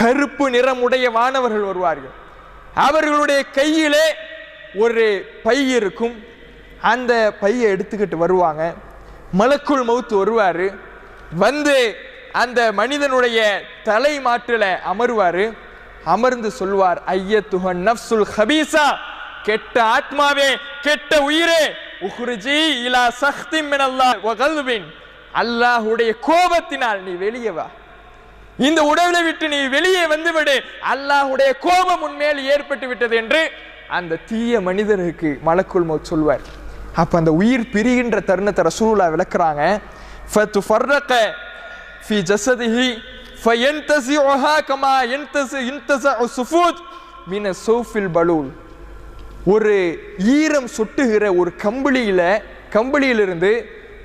கருப்பு நிறமுடைய வானவர்கள் வருவார்கள். அவர்களுடைய கையிலே ஒரு பை இருக்கும். அந்த பையை எடுத்துக்கிட்டு வருவாங்க. மலக்குள் மௌத்து வருவார். வந்து அந்த மனிதனுடைய தலை மாற்றில் அமருவார். அமர்ந்து சொல்வார் ஐயத்துகன் நஃப்சுல் ஹபீசா கெட்ட ஆத்மாவே கெட்ட உயிரே உஹ்ருஜி இலா சக்தி மினல்லா வகல்வின் அல்லாஹுடைய அல்லாஹ்வுடைய கோபத்தினால் நீ வெளியே வா. இந்த உடலை விட்டு நீ வெளியே வந்து விடு அல்லாஹ்வுடைய கோபம் உண்மையில் ஏற்பட்டு விட்டது என்று அந்த தீய மனிதருக்கு மலக்குள் மௌத் சொல்வார். அப்ப அந்த உயிர் பிரிகின்ற தருணத்தை ரசூலா விளக்குறாங்க. ஃபத்துஃபர்ரக ஃபி ஜஸதிஹி ஃபயன்தஸிஉஹா கமா யன்தஸி யன்தஸஉ சுஃபூத் மின சோஃபில் பலூல் ஒரு ஈரம் சொட்டுகிற ஒரு கம்பளியில கம்பளியிலிருந்து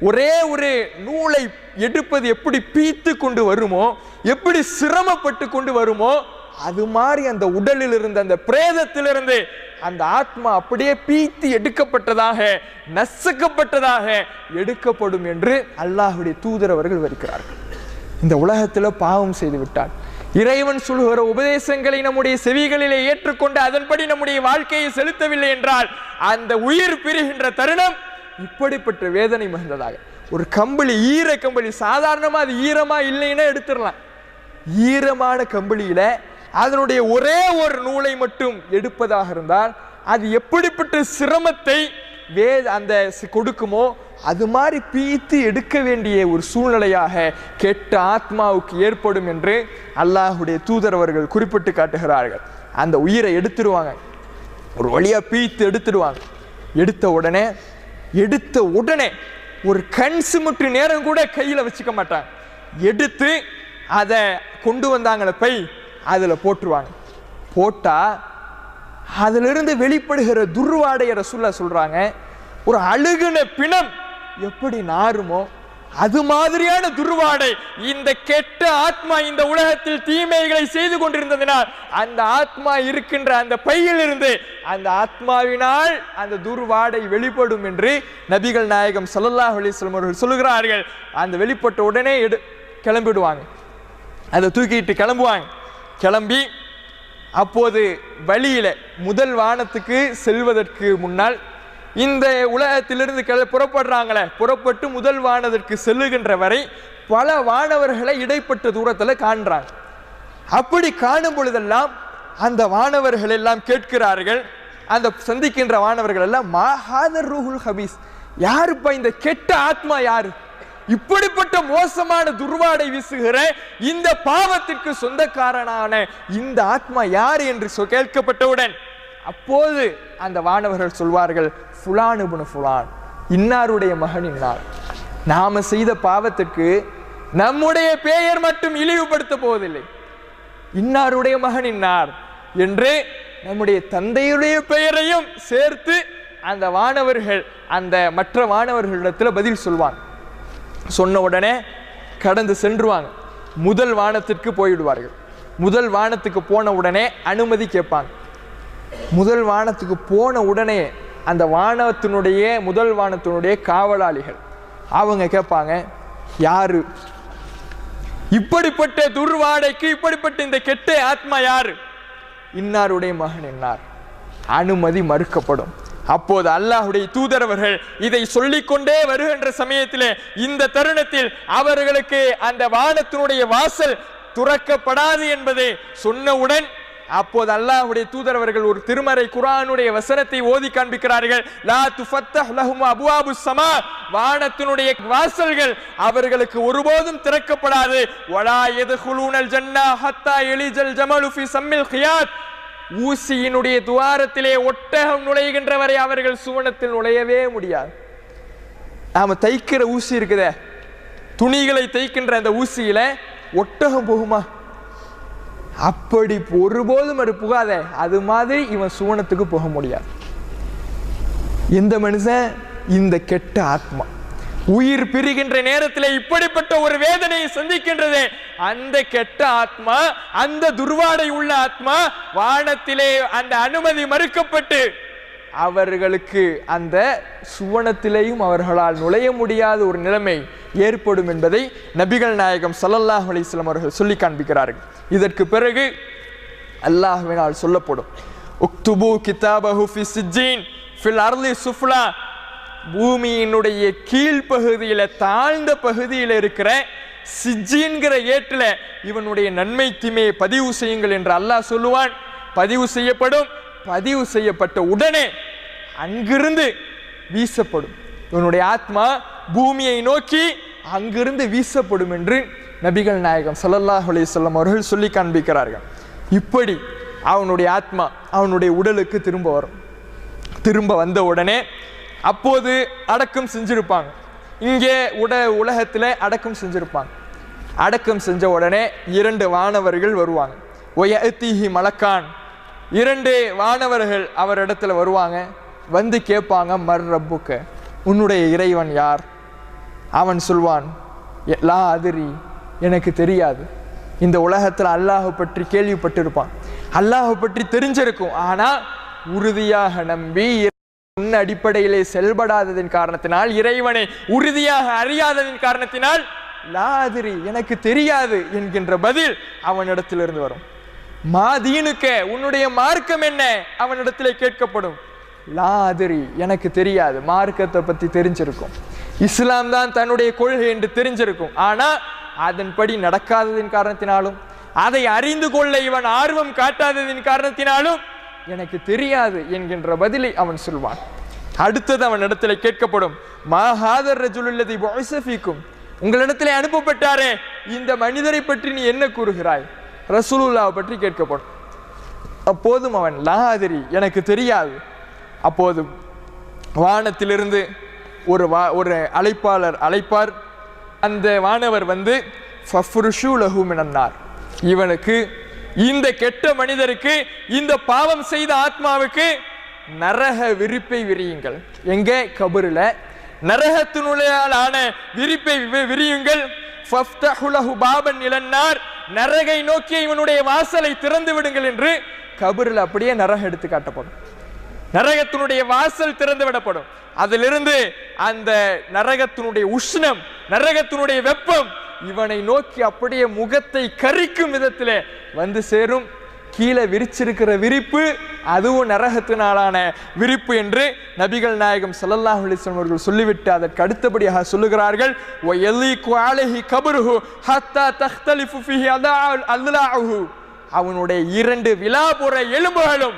ஒரே ஒரு நூலை எடுப்பது எப்படி பீத்து கொண்டு வருமோ எப்படி சிரமப்பட்டு கொண்டு வருமோ அது மாதிரி அந்த உடலில் இருந்த அந்த பிரேதத்திலிருந்து அந்த ஆத்மா அப்படியே பீத்து எடுக்கப்பட்டதாக நசுக்கப்பட்டதாக எடுக்கப்படும் என்று அல்லாஹுடைய தூதர் அவர்கள் வருகிறார்கள். இந்த உலகத்தில் பாவம் செய்து விட்டான். இறைவன் சொல்கிற உபதேசங்களை நம்முடைய செவிகளிலே ஏற்றுக்கொண்டு அதன்படி நம்முடைய வாழ்க்கையை செலுத்தவில்லை என்றால் அந்த உயிர் பிரிகின்ற தருணம் இப்படிப்பட்ட வேதனை மிகுந்ததாக. ஒரு கம்பளி ஈர கம்பளி சாதாரணமாக அது ஈரமாக இல்லைன்னா எடுத்துடலாம். ஈரமான கம்பளியில் அதனுடைய ஒரே ஒரு நூலை மட்டும் எடுப்பதாக இருந்தால் அது எப்படிப்பட்ட சிரமத்தை வே அந்த கொடுக்குமோ அது மாதிரி பீத்து எடுக்க வேண்டிய ஒரு சூழ்நிலையாக கெட்ட ஆத்மாவுக்கு ஏற்படும் என்று அல்லாஹுடைய தூதரவர்கள் குறிப்பிட்டு காட்டுகிறார்கள். அந்த உயிரை எடுத்துருவாங்க. ஒரு வழியாக பீத்து எடுத்துடுவாங்க. எடுத்த உடனே எடுத்த உடனே ஒரு கண் சிமிட்டு நேரம் கூட கையில் வச்சுக்க மாட்டாங்க எடுத்து அதை கொண்டு வந்தாங்கள பை அதில் போட்டுருவாங்க. போட்டால் அதிலிருந்து வெளிப்படுகிற துர்வாடையரை சொல்ல சொல்கிறாங்க ஒரு அழுகுன பிணம் எப்படி நாறுமோ அது மாதிரியான துருவாடை இந்த கெட்ட ஆத்மா இந்த உலகத்தில் தீமைகளை செய்து கொண்டிருந்ததினால் அந்த ஆத்மா இருக்கின்ற அந்த பையில் இருந்து அந்த ஆத்மாவினால் அந்த துர்வாடை வெளிப்படும் என்று நபிகள் நாயகம் ஸல்லல்லாஹு அலிஸ்லம் அவர்கள் சொல்லுகிறார்கள். அந்த வெளிப்பட்ட உடனே எடு கிளம்பிடுவாங்க. அதை தூக்கிட்டு கிளம்புவாங்க. கிளம்பி அப்போது வழியில் முதல் வானத்துக்கு செல்வதற்கு முன்னால் இந்த உலகத்திலிருந்து கிள புறப்படுறாங்களே. புறப்பட்டு முதல் வானதற்கு செல்லுகின்ற வரை பல வானவர்களை இடைப்பட்ட தூரத்தில் காண்றாங்க. அப்படி காணும் பொழுதெல்லாம் அந்த வானவர்கள் எல்லாம் கேட்கிறார்கள். அந்த சந்திக்கின்ற வானவர்கள் எல்லாம் மாஹாதர் ரூஹுல் ஹபீஸ்? யாருப்பா இந்த கெட்ட ஆத்மா யாரு? இப்படிப்பட்ட மோசமான துர்வாடை வீசுகிற இந்த பாவத்திற்கு சொந்தக்காரனான இந்த ஆத்மா யார்? என்று சொ- கேட்கப்பட்டவுடன் அப்போது அந்த வானவர்கள் சொல்வார்கள் ஃபுலானுபுன ஃபுலான் இன்னாருடைய மகன் இன்னார். நாம செய்த பாவத்துக்கு நம்முடைய பெயர் மட்டும் இழிவுபடுத்த போவதில்லை. இன்னாருடைய மகன் இன்னார் என்று நம்முடைய தந்தையுடைய பெயரையும் சேர்த்து அந்த வானவர்கள் அந்த மற்ற வானவர்களிடத்தில் பதில் சொல்வாங்க. சொன்ன உடனே கடந்து சென்றுவாங்க. முதல் வானத்திற்கு போயிடுவார்கள் முதல் வானத்துக்கு போன உடனே அனுமதி கேட்பாங்க. முதல் வானத்துக்கு போன உடனே அந்த வானத்தினுடைய முதல் வானத்தினுடைய காவலாளிகள். அவங்க கேட்பாங்க யாரு? இப்படிப்பட்ட துர்வாடைக்கு இப்படிப்பட்ட இந்த கெட்ட ஆத்மா யாரு? இன்னாருடைய மகன் என்னார் அனுமதி மறுக்கப்படும். அப்போது அல்லாஹுடைய தூதரவர்கள் இதை சொல்லிக்கொண்டே வருகின்ற சமயத்திலே இந்த தருணத்தில் அவர்களுக்கு அந்த வானத்தினுடைய வாசல் துறக்கப்படாது என்பதை சொன்னவுடன் அப்போது அல்லாஹ்வுடைய தூதரவர்கள் ஒரு திருமறை குரானுடைய வசனத்தை ஓதி காண்பிக்கிறார்கள். லா துஃபத்தஹ் லஹும் அபுவாபு சமா வானத்தினுடைய வாசல்கள் அவர்களுக்கு ஒருபோதும் திறக்கப்படாது. வலா யதுகுலூனல் ஜன்னா ஹத்தா எலிஜல் ஜமலு ஃபி சம்மில் கியாத். ஊசியினுடைய துவாரத்திலே ஒட்டகம் நுழைகின்ற வரை அவர்கள் சுவனத்தில் நுழையவே முடியாது. நாம தைக்கிற ஊசி இருக்குதே. துணிகளை தைக்கின்ற அந்த ஊசியில ஒட்டகம் போகுமா? அப்படி ஒருபோதும் அது புகாத அது மாதிரி இவன் சுவனத்துக்கு போக முடியாது. இந்த மனுஷன் இந்த கெட்ட ஆத்மா. உயிர் பிரிகின்ற நேரத்தில் இப்படிப்பட்ட ஒரு வேதனையை சந்திக்கின்றது. அந்த கெட்ட ஆத்மா அந்த துர்வாடை உள்ள ஆத்மா வானத்திலே அந்த அனுமதி மறுக்கப்பட்டு அவர்களுக்கு அந்த சுவனத்திலேயும் அவர்களால் நுழைய முடியாத ஒரு நிலைமை ஏற்படும் என்பதை நபிகள் நாயகம் சல்லல்லாஹ் அலிஸ்லாம் அவர்கள் சொல்லி காண்பிக்கிறார்கள். இதற்கு பிறகு அல்லாஹுவினால் சொல்லப்படும். உக்துபு கிதாபஹு ஃபி சிஜ்ஜீன் ஃபில் அர்லி சுஃப்லா. பூமியினுடைய கீழ்ப்பகுதியில் தாழ்ந்த பகுதியில் இருக்கிற சிஜ்ஜின்கிற ஏட்டில் இவனுடைய நன்மை தீமையை பதிவு செய்யுங்கள் என்று அல்லாஹ் சொல்லுவான். பதிவு செய்யப்படும். பதிவு செய்யப்பட்ட உடனே அங்கிருந்து வீசப்படும். இவனுடைய ஆத்மா பூமியை நோக்கி அங்கிருந்து வீசப்படும் என்று நபிகள் நாயகம் ஸல்லல்லாஹு அலைஹி அவர்கள் சொல்லி காண்பிக்கிறார்கள். இப்படி அவனுடைய ஆத்மா அவனுடைய உடலுக்கு திரும்ப வரும். திரும்ப வந்த உடனே அப்போது அடக்கம் செஞ்சிருப்பாங்க. இங்கே உட உலகத்தில் அடக்கம் செஞ்சிருப்பாங்க. அடக்கம் செஞ்ச உடனே இரண்டு வானவர்கள் வருவாங்க. ஒய தீஹி மலக்கான். இரண்டு வானவர்கள் அவரிடத்துல வருவாங்க. வந்து கேட்பாங்க மர் ரப்புக்கு. உன்னுடைய இறைவன் யார்? அவன் சொல்வான் "எ- லா அதிரி. எனக்கு தெரியாது. இந்த உலகத்தில் அல்லாஹ் பற்றி கேள்விப்பட்டிருப்பான். அல்லாஹ் பற்றி தெரிஞ்சிருக்கும். ஆனால் உறுதியாக நம்பி உன் அடிப்படையிலே செயல்படாததின் காரணத்தினால் இறைவனை உறுதியாக அறியாததின் காரணத்தினால் லா அதிரி. எனக்கு தெரியாது என்கின்ற பதில் அவனிடத்திலிருந்து வரும். மாதீனுக்க உன்னுடைய மார்க்கம் என்ன? அவனிடத்திலே கேட்கப்படும். லாதிரி எனக்கு தெரியாது. மார்க்கத்தை பற்றி தெரிஞ்சிருக்கும். இஸ்லாம் தான் தன்னுடைய கொள்கை என்று தெரிஞ்சிருக்கும். ஆனால் அதன்படி நடக்காததின் காரணத்தினாலும் அதை அறிந்து கொள்ள இவன் ஆர்வம் காட்டாததின் காரணத்தினாலும் எனக்கு தெரியாது என்கின்ற பதிலை அவன் சொல்வான். அடுத்தது அவன் இடத்துல கேட்கப்படும் மாஹாதர் ரஜுலுள்ளதை பொய்சஃபிக்கும் உங்களிடத்திலே அனுப்பப்பட்டாரே இந்த மனிதரை பற்றி நீ என்ன கூறுகிறாய்? ரசூலுல்லாவை பற்றி கேட்கப்படும். அப்போதும் அவன் லாதிரி எனக்கு தெரியாது. அப்போது வானத்திலிருந்து ஒரு வா ஒரு அழைப்பாளர் அழைப்பார். அந்த வானவர் வந்து ஃபஃப்ருஷு லஹு மினன்னார். இவனுக்கு இந்த கெட்ட மனிதருக்கு இந்த பாவம் செய்த ஆத்மாவுக்கு நரக விரிப்பை விரியுங்கள். எங்கே? கபருல. நரகத்தினுள்ளான விரிப்பை வி- விரியுங்கள். ஃபஃப்தஹுலஹு பாபன் இலன்னார். நரகை நோக்கி இவனுடைய வாசலை திறந்து விடுங்கள் என்று கபரில் அப்படியே நரகம் எடுத்து காட்டப்படும். நரகத்தினுடைய வாசல் திறந்து விடப்படும் அதிலிருந்து அந்த நரகத்தினுடைய உஷ்ணம் நரகத்தினுடைய வெப்பம் இவனை நோக்கி அப்படியே முகத்தை கரிக்கும் விதத்தில் வந்து சேரும். கீழே விரிச்சிருக்கிற விரிப்பு அதுவும் நரகத்தினாலான விரிப்பு என்று நபிகள் நாயகம் சல்லல்லாஹ் அலிஸ்லாம் அவர்கள் சொல்லிவிட்டு அதற்கு அடுத்தபடியாக சொல்லுகிறார்கள். ஓ எல்லி குவாலஹி கபருஹு ஹத்தா தஹ்தலிஃபு ஃபிஹி அதா அவனுடைய இரண்டு விழாபுற எலும்புகளும்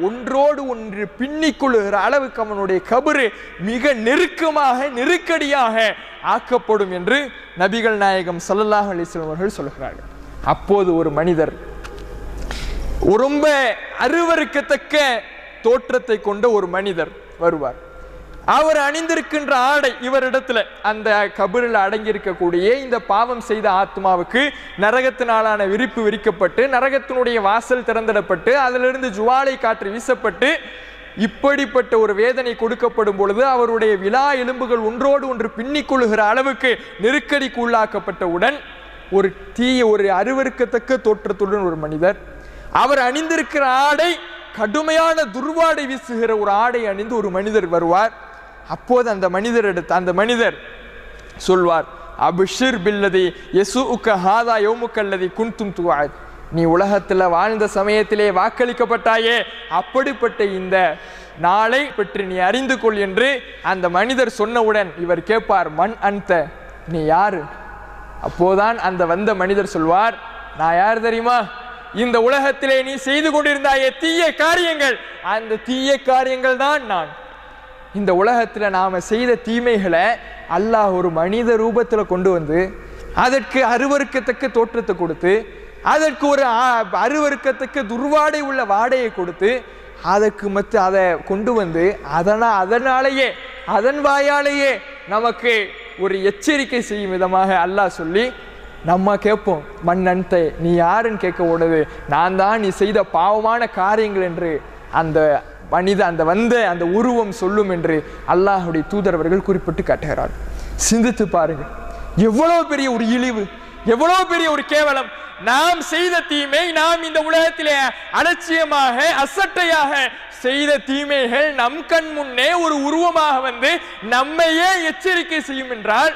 ஒன்றோடு ஒன்று பின்னிக் கொள்ளுகிற அளவுக்கு அவனுடைய கபரு மிக நெருக்கமாக நெருக்கடியாக ஆக்கப்படும் என்று நபிகள் நாயகம் சல்லல்லாஹ் அலைஹி அவர்கள் சொல்கிறார்கள். அப்போது ஒரு மனிதர் ரொம்ப அருவருக்கத்தக்க தோற்றத்தை கொண்ட ஒரு மனிதர் வருவார். அவர் அணிந்திருக்கின்ற ஆடை இவரிடத்துல அந்த கபரில் அடங்கியிருக்கக்கூடிய இந்த பாவம் செய்த ஆத்மாவுக்கு நரகத்தினாலான விரிப்பு விரிக்கப்பட்டு நரகத்தினுடைய வாசல் திறந்திடப்பட்டு அதிலிருந்து ஜுவாலை காற்று வீசப்பட்டு இப்படிப்பட்ட ஒரு வேதனை கொடுக்கப்படும் பொழுது அவருடைய விழா எலும்புகள் ஒன்றோடு ஒன்று பின்னிக் கொள்ளுகிற அளவுக்கு நெருக்கடிக்கு உள்ளாக்கப்பட்டவுடன் ஒரு தீய ஒரு அருவருக்கத்தக்க தோற்றத்துடன் ஒரு மனிதர். அவர் அணிந்திருக்கிற ஆடை கடுமையான துர்வாடை வீசுகிற ஒரு ஆடை அணிந்து ஒரு மனிதர் வருவார். அப்போது அந்த மனிதர் அந்த மனிதர் சொல்வார் அபிஷிர் பில்லதி எசு உக்க ஹாதா யோமுக்கல்லதி குன்தும் துவாத் நீ உலகத்தில் வாழ்ந்த சமயத்திலே வாக்களிக்கப்பட்டாயே அப்படிப்பட்ட இந்த நாளை பற்றி நீ அறிந்து கொள் என்று அந்த மனிதர் சொன்னவுடன் இவர் கேட்பார் மண் அன்த நீ யாரு? அப்போதான் அந்த வந்த மனிதர் சொல்வார் நான் யார் தெரியுமா? இந்த உலகத்திலே நீ செய்து கொண்டிருந்தாயே தீய காரியங்கள். அந்த தீய காரியங்கள் தான் நான். இந்த உலகத்தில் நாம் செய்த தீமைகளை அல்லாஹ் ஒரு மனித ரூபத்தில் கொண்டு வந்து அதற்கு அருவருக்கத்தக்க தோற்றத்தை கொடுத்து அதற்கு ஒரு அருவருக்கத்தக்க துர்வாடை உள்ள வாடையை கொடுத்து அதற்கு மற்ற அதை கொண்டு வந்து அதனால் அதனாலேயே அதன் வாயாலேயே நமக்கு ஒரு எச்சரிக்கை செய்யும் விதமாக அல்லாஹ் சொல்லி நம்ம கேட்போம் மன்னன்த்தை நீ யாருன்னு கேட்க ஓடுது? நான் தான் நீ செய்த பாவமான காரியங்கள் என்று அந்த மனித அந்த வந்த அந்த உருவம் சொல்லும் என்று அல்லாஹுடைய தூதரவர்கள் குறிப்பிட்டு காட்டுகிறார். சிந்தித்து பாருங்கள். எவ்வளோ பெரிய ஒரு இழிவு எவ்வளோ பெரிய ஒரு கேவலம். நாம் செய்த தீமை நாம் இந்த உலகத்திலே அலட்சியமாக அசட்டையாக செய்த தீமைகள் நம் கண் முன்னே ஒரு உருவமாக வந்து நம்மையே எச்சரிக்கை செய்யும் என்றால்